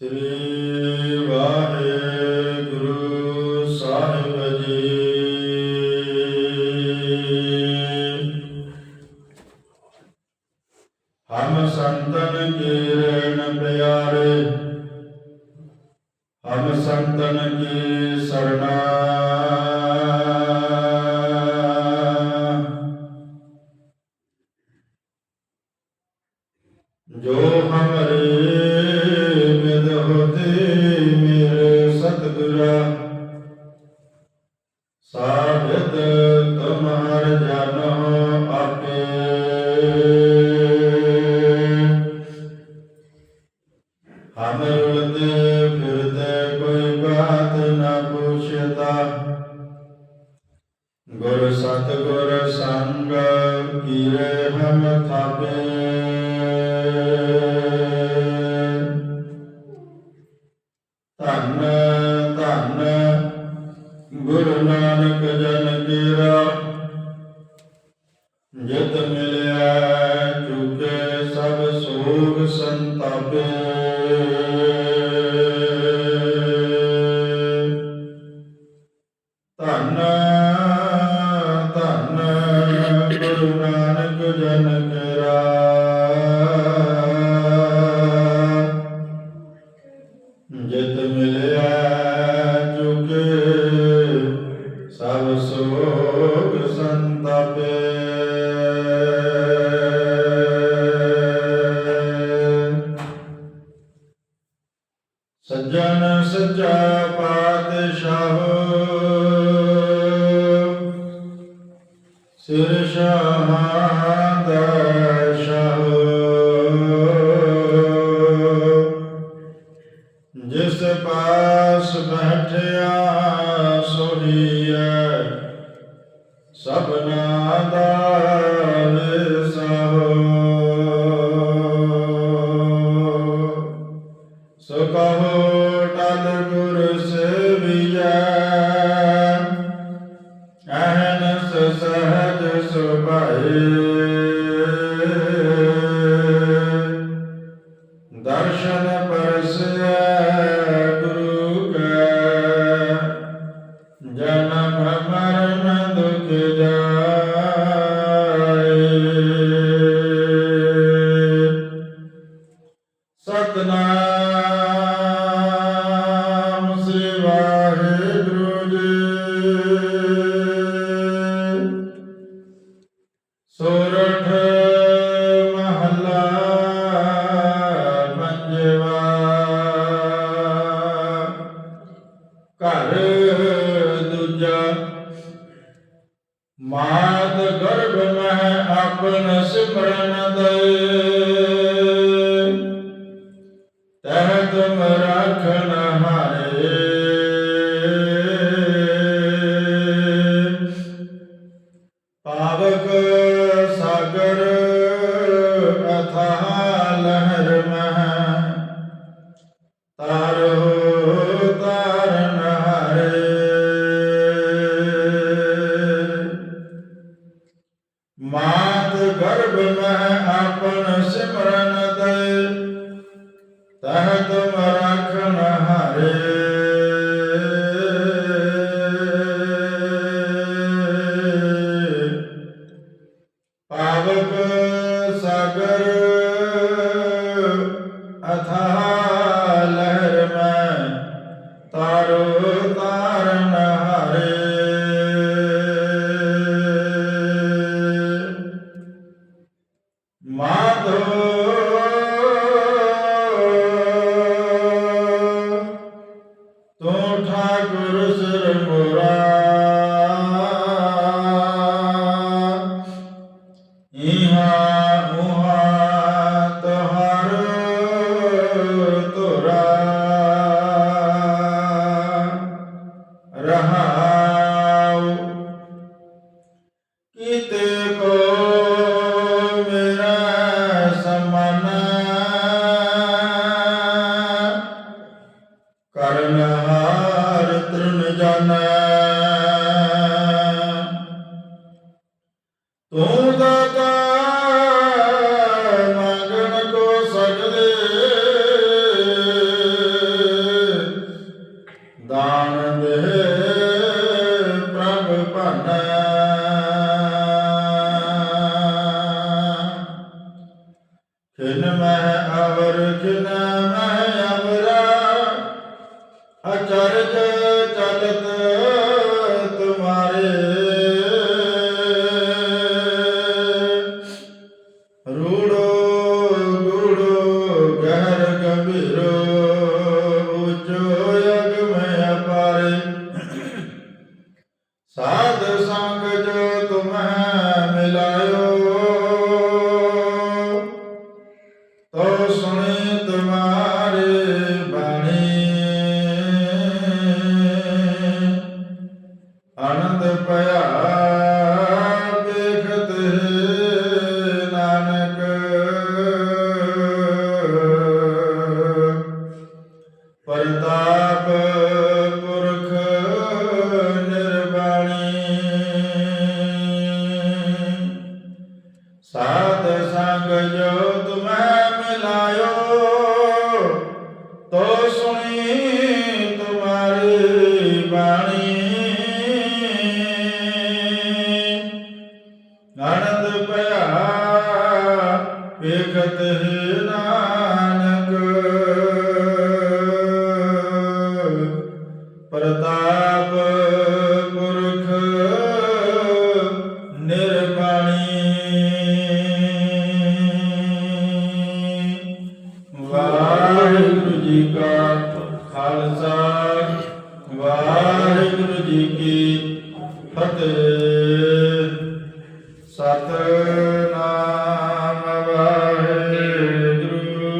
ਸ੍ਰੀ ਸਤਿਗੁਰ ਸਾਧ ਗੁਰੂ ਨਾਨਕ ਜਨ ਤੇਰਾ। ਜਤ ਮਿਲਿਆ ਚੁਕੇ ਸਭ ਸੋਗ ਸੰਤਾਪੇ। ਸੱਚਾ ਪਾਤਸ਼ਾਹ। ਸਿਰ ਸ਼ਾਹਾਂ ਜਿਸ ਪਾਸ ਬੈਠਿਆ ਸੋਹੀਐ ਸਭਨਾ ਦਾ Yeah. ਮਾਤ ਗਰਭ ਮਹਿ ਆਪਨ ਸਿਮਰਨ ਦੇ ਤਹ ਤੁਮ ਰਖਨ ਹਰੇ। ਪਾਵਕ ਸਾਗਰ ਗੁਜ਼ਰ ਮੁਰਾ ਖਿਨ ਮਹਿ ਅਵਰ ਖਿਨ ਮਹਿ ਅਵਰਾ ਅਚਰਜ ਚਲਤ ਤੁਮਾਰੇ। ਰੂੜੋ, ਗੂੜੋ, ਗਹਿਰ ਗੰਭੀਰੋ, ਉਚੋ ਯਗ ਮੈਂ ਅਪਾਰੇ। ਸਾਧ ਸੰਗ ਜੋ ਤੁਮਹਿ ਮਿਲਾਇਓ ਬਾਣੀ। ਆਨੰਦ ਭਇਆ ਵੇਖਤ ਨਾਨਕ। ਪ੍ਰਤਾਪ ਪੁਰਖ ਨਿਰਬਾਣੀ। ਵਾਹਿਗੁਰੂ ਜੀ ਕਾ ਖਾਲਸਾ।